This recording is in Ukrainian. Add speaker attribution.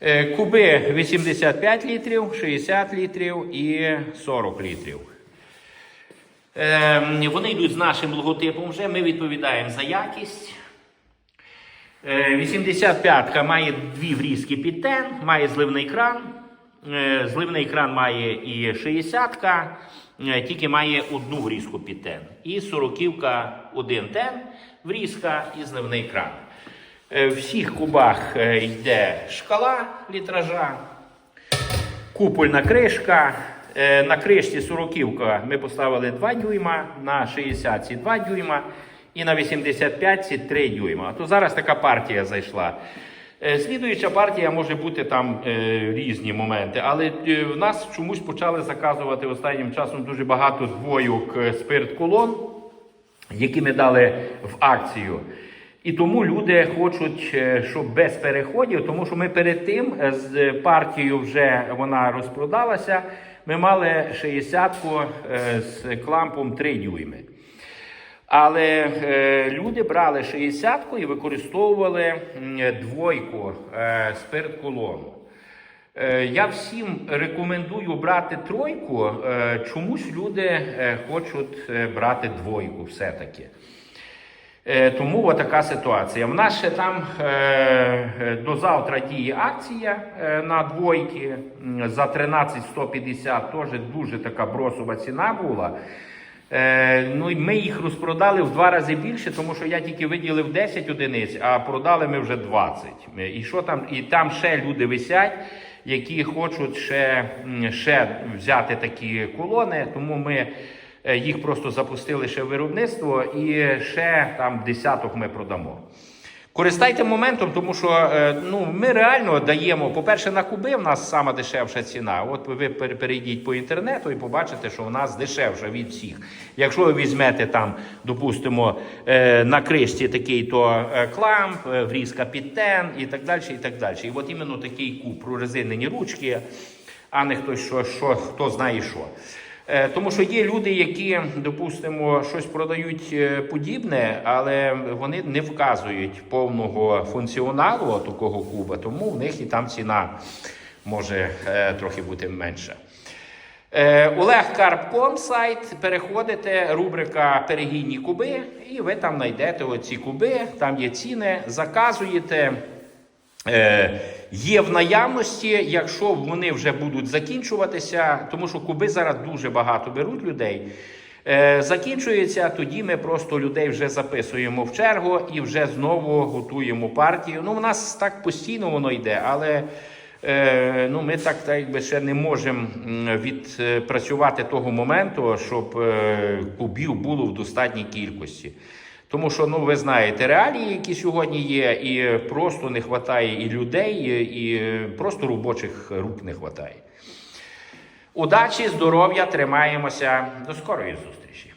Speaker 1: Е, Куби 85 літрів, 60 літрів і 40 літрів. Е, Вони йдуть з нашим логотипом вже. Ми відповідаємо за якість. Е, 85-ка має дві врізки під тен, має зливний кран. Е, Зливний кран має і 60-ка, е, тільки має одну врізку під тен. І 40-ка один тен, врізка і зливний кран. Е, всіх кубах е, йде шкала літража, купольна кришка. Е, На кришці 40 ми поставили 2 дюйма, на 60 2 дюйма і на 85 3 дюйма. То зараз така партія зайшла. Слідуюча партія може бути там різні моменти, але в нас чомусь почали заказувати останнім часом дуже багато двойок е, спирт-колон, які ми дали в акцію. І тому люди хочуть, е, щоб без переходів, тому що ми перед тим е, з партією вже вона розпродалася. Ми мали 60-ку е, з клампом 3 дюйми. Але люди брали 60-ку і використовували двойку спирт колону. Е, я всім рекомендую брати тройку. Чомусь люди хочуть брати двойку все-таки. Е, Тому така ситуація. В нас ще там е, е, до завтра діє акція на двойки за 13,150 теж дуже така бросова ціна була. Ну і ми їх розпродали в два рази більше, тому що я тільки виділив 10 одиниць, а продали ми вже 20. Е, І що там? І там ще люди висять, які хочуть ще, ще взяти такі колони, тому ми. Е, Їх просто запустили ще в виробництво і ще там десяток ми продамо. Користайте моментом, тому що е, ну, ми реально даємо, по-перше, на куби в нас сама дешевша ціна. От ви перейдіть по інтернету і побачите, що у нас дешевша від всіх. Якщо ви візьмете там, допустимо, е, на кришці такий то е, кламп, врізка під тен і так далі. І так далі. І от іменно такий куб, прорезинені ручки, а не хтось що, що хто знає що. Е, Тому що є люди, які, допустимо, щось продають е, подібне, але вони не вказують повного функціоналу такого куба, тому в них і там ціна може е, трохи бути менша. Олег Карпком сайт, переходите, рубрика Перегінні куби, і ви там знайдете оці куби, там є ціни, заказуєте. Е, є в наявності, якщо вони вже будуть закінчуватися, тому що куби зараз дуже багато беруть людей. Е, закінчується, тоді ми просто людей вже записуємо в чергу і вже знову готуємо партію. Ну, у нас так постійно воно йде, але е, ну, ми так, так якби ще не можемо відпрацювати того моменту, щоб кубів було в достатній кількості. Тому що, ну ви знаєте, реалії, які сьогодні є, і просто не вистачає і людей, і просто робочих рук не вистачає. Удачі, здоров'я, тримаємося. До скорої зустрічі!